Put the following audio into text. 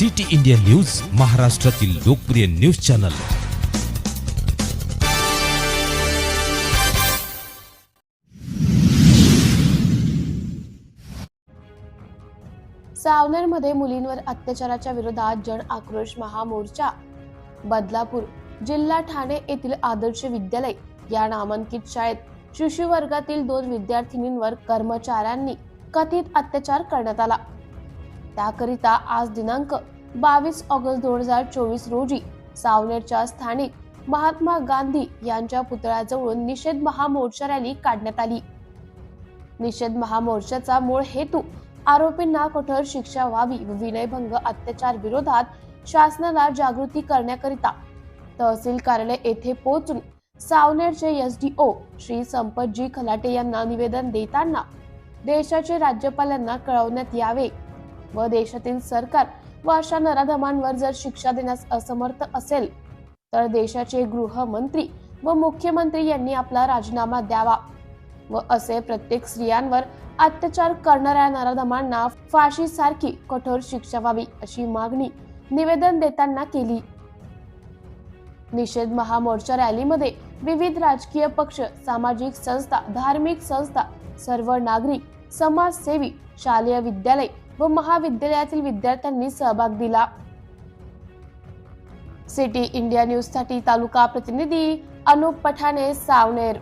City India news महाराष्ट्रातील लोकप्रिय news channel. सावनेरमध्ये मुलींवर अत्याचाराच्या विरोधात जन आक्रोश महामोर्चा. बदलापूर जिल्हा ठाणे येथील आदर्श विद्यालय या नामांकित शाळेत शिशु वर्गातील दोन विद्यार्थिनींवर कर्मचाऱ्यांनी कथित अत्याचार करण्यात आला. त्याकरिता आज दिनांक बावीस ऑगस्ट दोन हजार चोवीस रोजी सावनेरच्या स्थानिक महात्मा गांधी यांच्या पुतळ्याजवळून निषेध महामोर्चा रॅली काढण्यात आली. निषेध महामोर्चाचा मूळ हेतू आरोपींना कठोर शिक्षा व्हावी व विनयभंग अत्याचार विरोधात शासनाला जागृती करण्याकरिता तहसील कार्यालय येथे पोहोचून सावनेरचे S D O Shri Sampatji Khalate यांना निवेदन देताना देशाचे राज्यपालांना कळवण्यात यावे व देशातील सरकार व अशा नराधमांवर जर शिक्षा देण्यास असमर्थ असेल तर देशाचे गृहमंत्री व मुख्यमंत्री यांनी आपला राजीनामा द्यावा. व असे प्रत्येक स्त्रियांवर अत्याचार करणाऱ्या नराधमांना फाशीसारखी कठोर शिक्षा व्हावी अशी मागणी निवेदन देताना केली. निषेध महामोर्चा रॅलीमध्ये विविध राजकीय पक्ष सामाजिक संस्था धार्मिक संस्था सर्व नागरिक समाजसेवी शालेय विद्यालय व महाविद्यालयातील विद्यार्थ्यांनी सहभाग दिला. सिटी इंडिया न्यूजसाठी तालुका प्रतिनिधी अनुप पठाणे सावनेर.